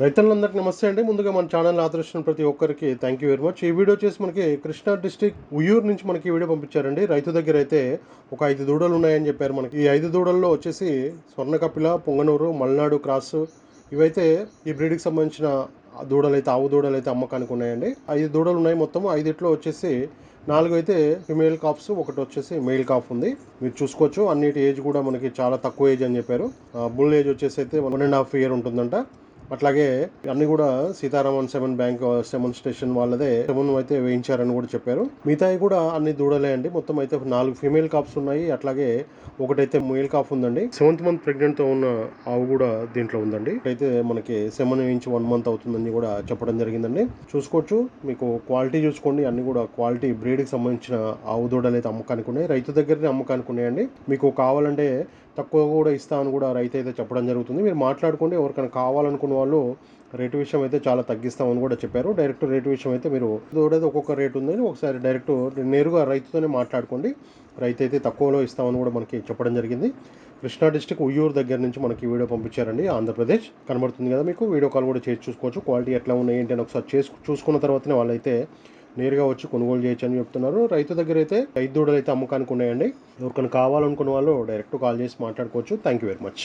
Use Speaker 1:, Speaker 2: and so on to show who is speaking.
Speaker 1: రైతులందరికీ నమస్తే అండి. ముందుగా మన ఛానల్ ఆదర్శించిన ప్రతి ఒక్కరికి థ్యాంక్ యూ వెరీ మచ్ ఈ వీడియో వచ్చేసి మనకి కృష్ణా డిస్టిక్ ఉయ్యూరు నుంచి మనకి ఈ వీడియో పంపించారండి. రైతు దగ్గర అయితే ఒక ఐదు దూడలు ఉన్నాయని చెప్పారు మనకి. ఈ ఐదు దూడల్లో వచ్చేసి స్వర్ణకపిల పొంగనూరు మల్నాడు క్రాస్ ఇవైతే ఈ బ్రీడ్కి సంబంధించిన దూడలు అయితే ఆవు దూడలు అయితే అమ్మకానికి ఉన్నాయండి. ఐదు దూడలు ఉన్నాయి మొత్తం. ఐదిట్లో వచ్చేసి నాలుగు అయితే ఫిమేల్ కాప్స్ ఒకటి వచ్చేసి మెయిల్ కాఫ్ ఉంది. మీరు చూసుకోవచ్చు. అన్నిటి ఏజ్ కూడా మనకి చాలా తక్కువ ఏజ్ అని చెప్పారు. బుల్ ఏజ్ వచ్చేసి అయితే వన్ అండ్ హాఫ్ ఇయర్ ఉంటుందంట. అట్లాగే అన్ని కూడా Sitaraman seven bank seven station వాళ్ళదే సెవెన్ అయితే వేయించారని కూడా చెప్పారు. మిగతాయి కూడా అన్ని దూడలే అండి మొత్తం అయితే నాలుగు ఫీమేల్ కాప్స్ ఉన్నాయి. అట్లాగే ఒకటైతే మేల్ కాఫ్ ఉందండి. సెవెంత్ మంత్ ప్రెగ్నెంట్తో ఉన్న ఆవు కూడా దీంట్లో ఉందండి. అయితే మనకి సెవెన్ ఇంచ్ వన్ మంత్ అవుతుందని కూడా చెప్పడం జరిగిందండి. చూసుకోవచ్చు. మీకు క్వాలిటీ చూసుకోండి. అన్ని కూడా క్వాలిటీ బ్రీడ్కి సంబంధించిన ఆవు దూడలు అయితే అమ్మకానికి ఉన్నాయి. రైతు దగ్గరనే అమ్మకానికి ఉన్నాయండి. మీకు కావాలంటే తక్కువ కూడా ఇస్తామని కూడా రైతు అయితే చెప్పడం జరుగుతుంది. మీరు మాట్లాడుకోండి ఎవరికైనా కావాలనుకున్న వాళ్ళు రేటు విషయం అయితే చాలా తగ్గిస్తామని కూడా చెప్పారు. డైరెక్ట్ రేటు విషయం అయితే మీరు దూడేది ఒక్కొక్క రేటు ఉందని ఒకసారి డైరెక్ట్ నేరుగా రైతుతోనే మాట్లాడుకోండి. రైతు అయితే తక్కువలో ఇస్తామని కూడా మనకి చెప్పడం జరిగింది. కృష్ణా డిస్టిక్ ఉయ్యూరు దగ్గర నుంచి మనకి వీడియో పంపించారండి. ఆంధ్రప్రదేశ్ కనబడుతుంది కదా మీకు. వీడియో కాల్ కూడా చేసి చూసుకోవచ్చు. క్వాలిటీ ఎట్లా ఉన్నాయి ఏంటి అని ఒకసారి చేసి చూసుకున్న తర్వాతనే వాళ్ళైతే నేరుగా వచ్చి కొనుగోలు చేయొచ్చు అని చెప్తున్నారు. రైతు దగ్గర అయితే రైతు దూడలు అయితే అమ్మకానికి ఉన్నాయండి. ఎవరికైనా కావాలనుకున్న వాళ్ళు డైరెక్ట్ కాల్ చేసి మాట్లాడుకోవచ్చు. Thank you very much